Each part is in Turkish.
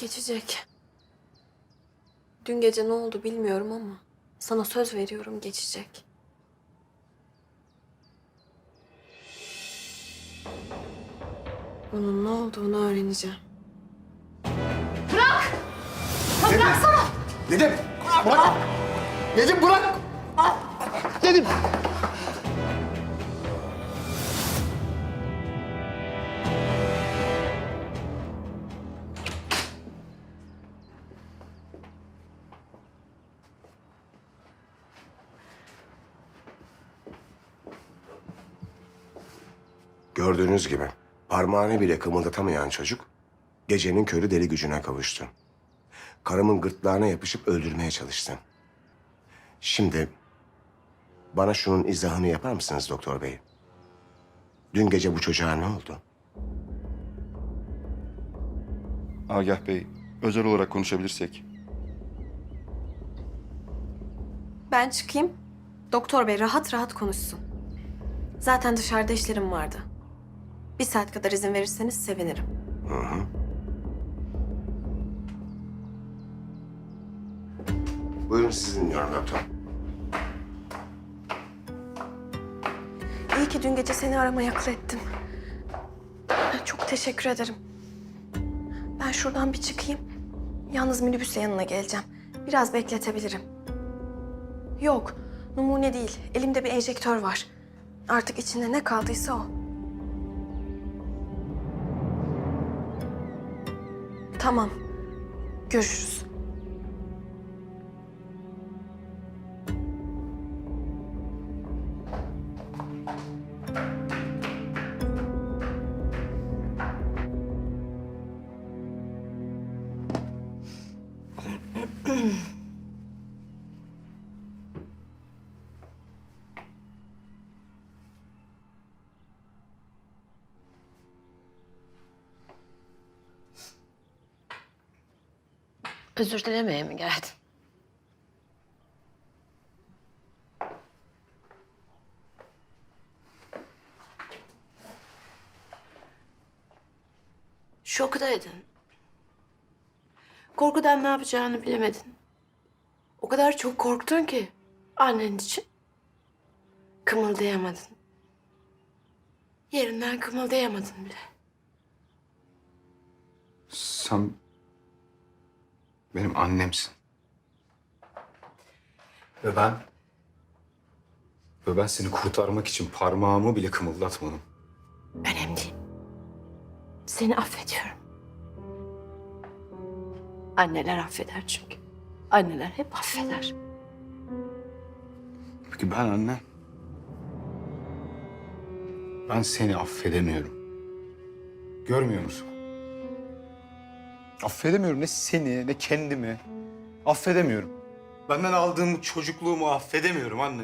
Geçecek. Dün gece ne oldu bilmiyorum ama sana söz veriyorum geçecek. Bunun ne olduğunu öğreneceğim. Nedim! Bırak! Nedim bırak! Nedim! Gördüğünüz gibi parmağını bile kımıldatamayan çocuk gecenin körü deli gücüne kavuştu. Karımın gırtlağına yapışıp öldürmeye çalıştı. Şimdi bana şunun izahını yapar mısınız doktor bey? Dün gece bu çocuğa ne oldu? Agah Bey, özel olarak konuşabilirsek. Ben çıkayım. Doktor bey rahat rahat konuşsun. Zaten dışarıda işlerim vardı. Bir saat kadar izin verirseniz sevinirim. Buyurun sizi dinliyorum doktor. İyi ki dün gece seni aramaya akıl ettim. Çok teşekkür ederim. Ben şuradan bir çıkayım. Yalnız minibüsle yanına geleceğim. Biraz bekletebilirim. Yok, numune değil. Elimde bir enjektör var. Artık içinde ne kaldıysa o. Tamam. Görüşürüz. Özür dilemeye mi geldin? Şokdaydın. Korkudan ne yapacağını bilemedin. O kadar çok korktun ki annen için. Kımıldayamadın. Yerinden kımıldayamadın bile. Sen benim annemsin. Ve ben... Ve ben seni kurtarmak için parmağımı bile kımıldatmadım. Önemli değil. Seni affediyorum. Anneler affeder çünkü. Anneler hep affeder. Peki ben anne... Ben seni affedemiyorum. Görmüyor musun? Affedemiyorum ne seni ne kendimi. Affedemiyorum. Benden aldığım bu çocukluğumu affedemiyorum anne.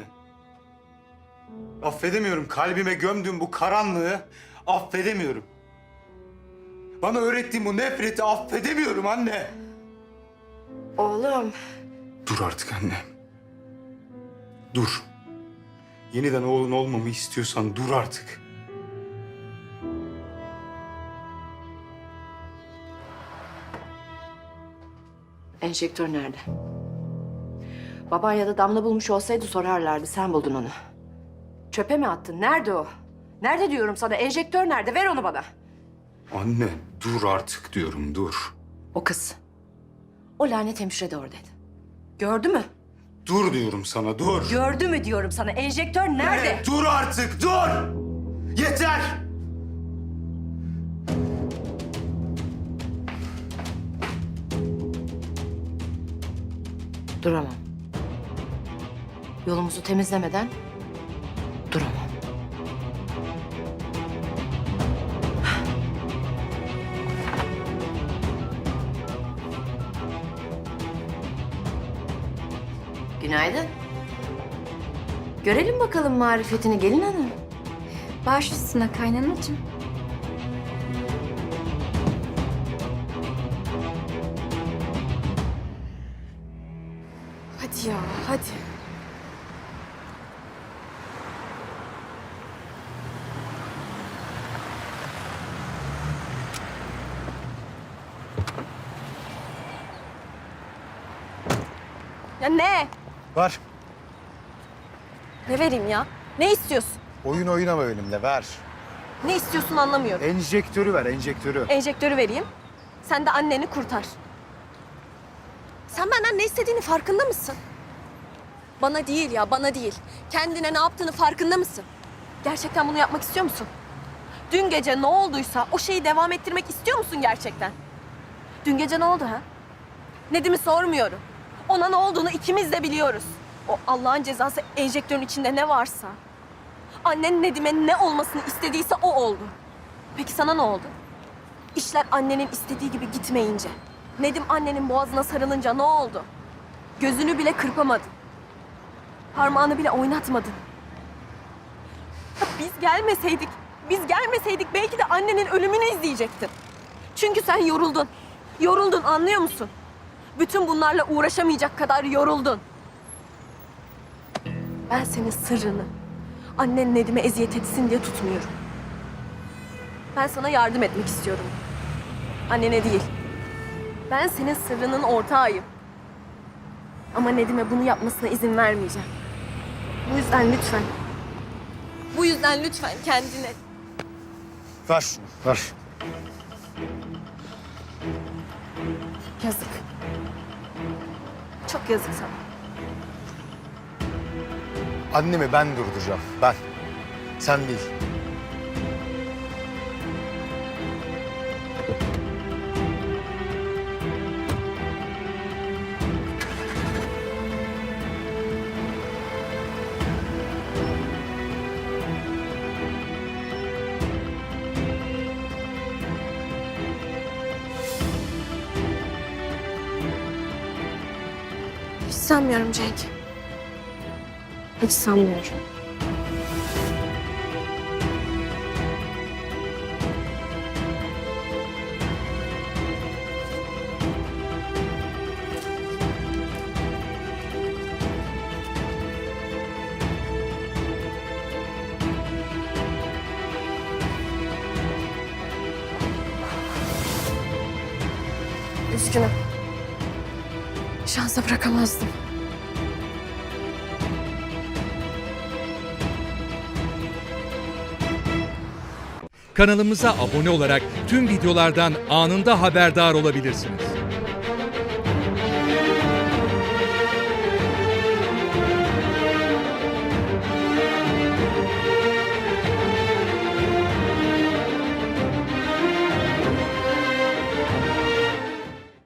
Affedemiyorum. Kalbime gömdüğüm bu karanlığı affedemiyorum. Bana öğrettiğin bu nefreti affedemiyorum anne. Oğlum. Dur artık anne. Dur. Yeniden oğlun olmamı istiyorsan dur artık. Enjektör nerede? Baban ya da Damla bulmuş olsaydı sorarlardı. Sen buldun onu. Çöpe mi attın? Nerede o? Nerede diyorum sana? Enjektör nerede? Ver onu bana. Anne dur artık diyorum dur. O kız. O lanet hemşire de oradaydı. Gördü mü? Dur diyorum sana dur. Gördü mü diyorum sana? Enjektör nerede? Dur artık dur. Yeter. Duramam. Yolumuzu temizlemeden duramam. Günaydın. Görelim bakalım marifetini gelin hanım. Baş üstüne kaynanacığım. Hadi ya hadi. Ya ne? Var. Ne vereyim ya? Ne istiyorsun? Oyun oynama benimle ver. Ne istiyorsun anlamıyorum. Enjektörü ver enjektörü. Enjektörü vereyim. Sen de anneni kurtar. Sen benden ne istediğini farkında mısın? Bana değil ya, bana değil. Kendine ne yaptığını farkında mısın? Gerçekten bunu yapmak istiyor musun? Dün gece ne olduysa o şeyi devam ettirmek istiyor musun gerçekten? Dün gece ne oldu ha? Nedim'i sormuyorum. Ona ne olduğunu ikimiz de biliyoruz. O Allah'ın cezası enjektörün içinde ne varsa. Annen Nedim'e ne olmasını istediyse o oldu. Peki sana ne oldu? İşler annenin istediği gibi gitmeyince, Nedim annenin boğazına sarılınca ne oldu? Gözünü bile kırpamadın. Parmağını bile oynatmadın. Biz gelmeseydik, biz gelmeseydik belki de annenin ölümünü izleyecektin. Çünkü sen yoruldun. Yoruldun anlıyor musun? Bütün bunlarla uğraşamayacak kadar yoruldun. Ben senin sırrını annen Nedim'e eziyet etsin diye tutmuyorum. Ben sana yardım etmek istiyorum. Annene değil. Ben senin sırrının ortağıyım. Ama Nedim'e bunu yapmasına izin vermeyeceğim. Bu yüzden lütfen. Bu yüzden lütfen kendine Ver şunu ver. yazık. Çok yazık sana. Annemi ben durduracağım ben. Sen değil. Sanmıyorum Cenk. Hiç sanmıyorum. Üzgünüm. Şansa bırakamazdım. Kanalımıza abone olarak tüm videolardan anında haberdar olabilirsiniz.